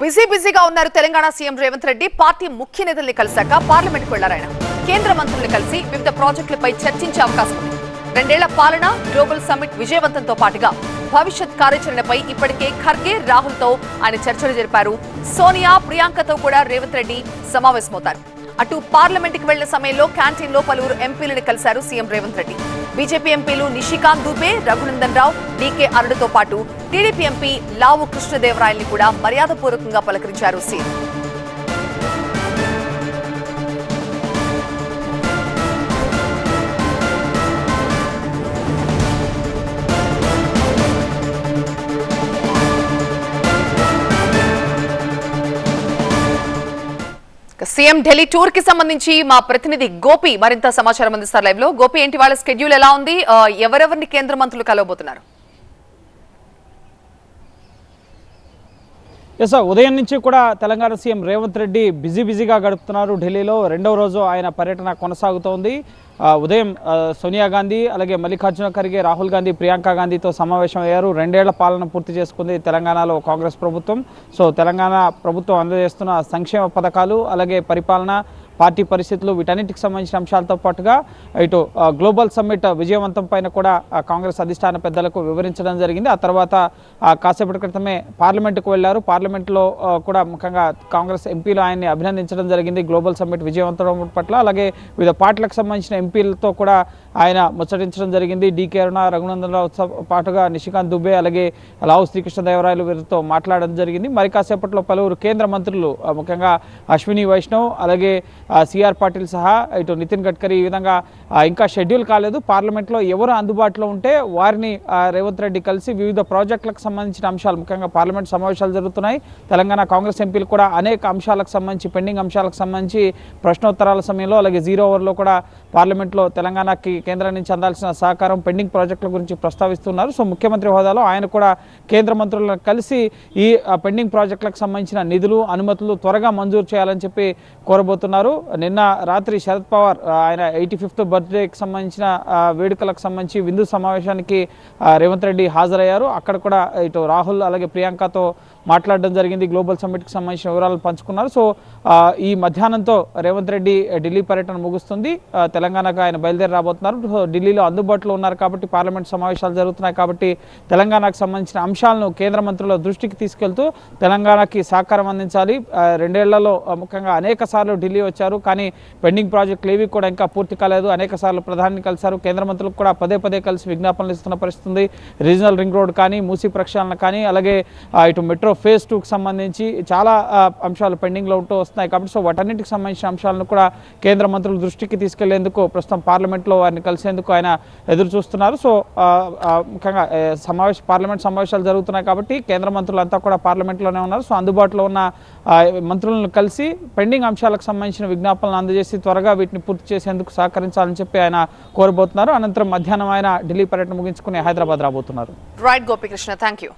Busy బిజీగా ఉన్నారు Telangana CM Revanth Reddy. Party ముఖ్య నేతల్ని కలిశాక పార్లమెంట్కు వెళ్ళారాయన కేంద్ర మంత్రుల్ని కలిసి వివిధ ప్రాజెక్టులపై చర్చించే అవకాశం ఉంది. రెండేళ్ళ పాలన గ్లోబల్ సమ్మిట్ విజయవంతంతో పాటుగా భవిష్యత్ కార్యాచరణపై ఇప్పటికే ఖర్గే రాహుల్తో ఆయన చర్చలు జరిపారు. సోనియా ప్రియాంకతో కూడా రేవంత్ రెడ్డి సమావేశమవుతారు. అటు పార్లమెంట్కి వెళ్ళిన సమయంలో క్యాంటీన్లో పలువురు ఎంపీలను కలిశారు CM Revanth Reddy. BJP MPs Nishikant Dubey Raghunandan Rao DK అరుడుతో పాటు టీడీపీ ఎంపీ లావు కృష్ణదేవరాయల్ని కూడా మర్యాదపూర్వకంగా పలకరించారు సీఎం. సీఎం ఢిల్లీ టూర్కి సంబంధించి మా ప్రతినిధి గోపి మరింత సమాచారం అందిస్తారు లైవ్లో గోపి ఏంటి వాళ్ళ స్కెడ్యూల్ ఎలా ఉంది? ఎవరెవరిని కేంద్ర మంత్రులు కలవబోతున్నారు? ఎస్ సార్ ఉదయం నుంచి కూడా తెలంగాణ సీఎం రేవంత్ రెడ్డి బిజీ బిజీగా గడుపుతున్నారు. ఢిల్లీలో రెండవ రోజు ఆయన పర్యటన కొనసాగుతోంది. ఉదయం సోనియా గాంధీ అలాగే మల్లికార్జున ఖర్గే రాహుల్ గాంధీ ప్రియాంక గాంధీతో సమావేశం అయ్యారు. రెండేళ్ళ పాలన పూర్తి చేసుకుంది తెలంగాణలో కాంగ్రెస్ ప్రభుత్వం. సో తెలంగాణ ప్రభుత్వం అందజేస్తున్న సంక్షేమ పథకాలు అలాగే పరిపాలన పార్టీ పరిస్థితులు వీటన్నిటికి సంబంధించిన అంశాలతో పాటుగా ఇటు గ్లోబల్ సమ్మిట్ విజయవంతం పైన కూడా కాంగ్రెస్ అధిష్టాన పెద్దలకు వివరించడం జరిగింది. ఆ తర్వాత ఆ, కాసేపటి క్రితమే పార్లమెంటుకు వెళ్ళారు. పార్లమెంట్లో కూడా ముఖ్యంగా కాంగ్రెస్ ఎంపీలు ఆయన్ని అభినందించడం జరిగింది. గ్లోబల్ సమ్మిట్ విజయవంతం పట్ల. అలాగే వివిధ పార్టీలకు సంబంధించిన ఎంపీలతో కూడా ఆయన ముచ్చటించడం జరిగింది. డీకే అరుణ రఘునందన్ పాటుగా నిషికాంత్ దుబే అలాగే లావు శ్రీకృష్ణదేవరాయలు వీరితో మాట్లాడడం జరిగింది. మరి కాసేపట్లో పలువురు కేంద్ర మంత్రులు ముఖ్యంగా అశ్విని వైష్ణవ్ అలాగే సిఆర్ పాటిల్ సహా ఇటు నితిన్ గడ్కరీ ఈ విధంగా ఇంకా షెడ్యూల్ కాలేదు. పార్లమెంట్లో ఎవరు అందుబాటులో ఉంటే వారిని రేవంత్ రెడ్డి కలిసి వివిధ ప్రాజెక్టులకు సంబంధించిన అంశాలు ముఖ్యంగా పార్లమెంట్ సమావేశాలు జరుగుతున్నాయి. తెలంగాణ కాంగ్రెస్ ఎంపీలు కూడా అనేక అంశాలకు సంబంధించి పెండింగ్ అంశాలకు సంబంధించి ప్రశ్నోత్తరాల సమయంలో అలాగే జీరో ఓవర్లో కూడా పార్లమెంట్లో తెలంగాణకి కేంద్రం నుంచి అందాల్సిన సహకారం పెండింగ్ ప్రాజెక్టుల గురించి ప్రస్తావిస్తున్నారు. సో ముఖ్యమంత్రి హోదాలో ఆయన కూడా కేంద్ర మంత్రులను కలిసి ఈ పెండింగ్ ప్రాజెక్టులకు సంబంధించిన నిధులు అనుమతులు త్వరగా మంజూరు చేయాలని చెప్పి కోరబోతున్నారు. నిన్న రాత్రి శరద్ పవార్ ఆయన ఎయిటీ ఫిఫ్త్ బర్త్డేకి సంబంధించిన వేడుకలకు సంబంధించి విందు సమావేశానికి రేవంత్ రెడ్డి హాజరయ్యారు. అక్కడ కూడా ఇటు రాహుల్ అలాగే ప్రియాంకతో మాట్లాడడం జరిగింది. గ్లోబల్ సమ్మిట్కి సంబంధించిన వివరాలు పంచుకున్నారు. సో ఈ మధ్యాహ్నంతో రేవంత్ రెడ్డి ఢిల్లీ పర్యటన ముగుస్తుంది. తెలంగాణకు ఆయన బయలుదేరి రాబోతున్నారు. సో ఢిల్లీలో అందుబాటులో ఉన్నారు కాబట్టి పార్లమెంట్ సమావేశాలు జరుగుతున్నాయి కాబట్టి తెలంగాణకు సంబంధించిన అంశాలను కేంద్ర మంత్రుల దృష్టికి తీసుకెళ్తూ తెలంగాణకి సహకారం అందించాలి. రెండేళ్ళలో ముఖ్యంగా అనేక సార్లు ఢిల్లీ వచ్చారు. కానీ పెండింగ్ ప్రాజెక్టులు ఏవి కూడా ఇంకా పూర్తి కాలేదు. అనేక సార్లు ప్రధాని కలిశారు. కేంద్ర మంత్రులకు కూడా పదే పదే కలిసి విజ్ఞాపనలు ఇస్తున్న పరిస్థితి ఉంది రీజనల్ రింగ్ రోడ్ కానీ మూసీ ప్రక్షాళన కానీ అలాగే ఇటు మెట్రో ఫేజ్ టూకి సంబంధించి చాలా అంశాలు పెండింగ్లో ఉంటూ వస్తున్నాయి. కాబట్టి సో వాటన్నిటికి సంబంధించిన అంశాలను కూడా కేంద్ర మంత్రుల దృష్టికి తీసుకెళ్ళేందుకు ప్రస్తుతం పార్లమెంట్లో వారిని కలిసేందుకు ఆయన ఎదురు చూస్తున్నారు. సో ముఖ్యంగా సమావేశ పార్లమెంట్ సమావేశాలు జరుగుతున్నాయి కాబట్టి కేంద్ర మంత్రులంతా కూడా పార్లమెంట్లోనే ఉన్నారు. సో అందుబాటులో ఉన్న మంత్రులను కలిసి పెండింగ్ అంశాలకు సంబంధించిన విజ్ఞాపనలు అందజేసి త్వరగా వీటిని పూర్తి చేసేందుకు సహకరించాలని చెప్పి ఆయన కోరబోతున్నారు. అనంతరం మధ్యాహ్నం ఆయన ఢిల్లీ పర్యటన ముగించుకుని హైదరాబాద్ రాబోతున్నారు. Right Gopikrishna thank you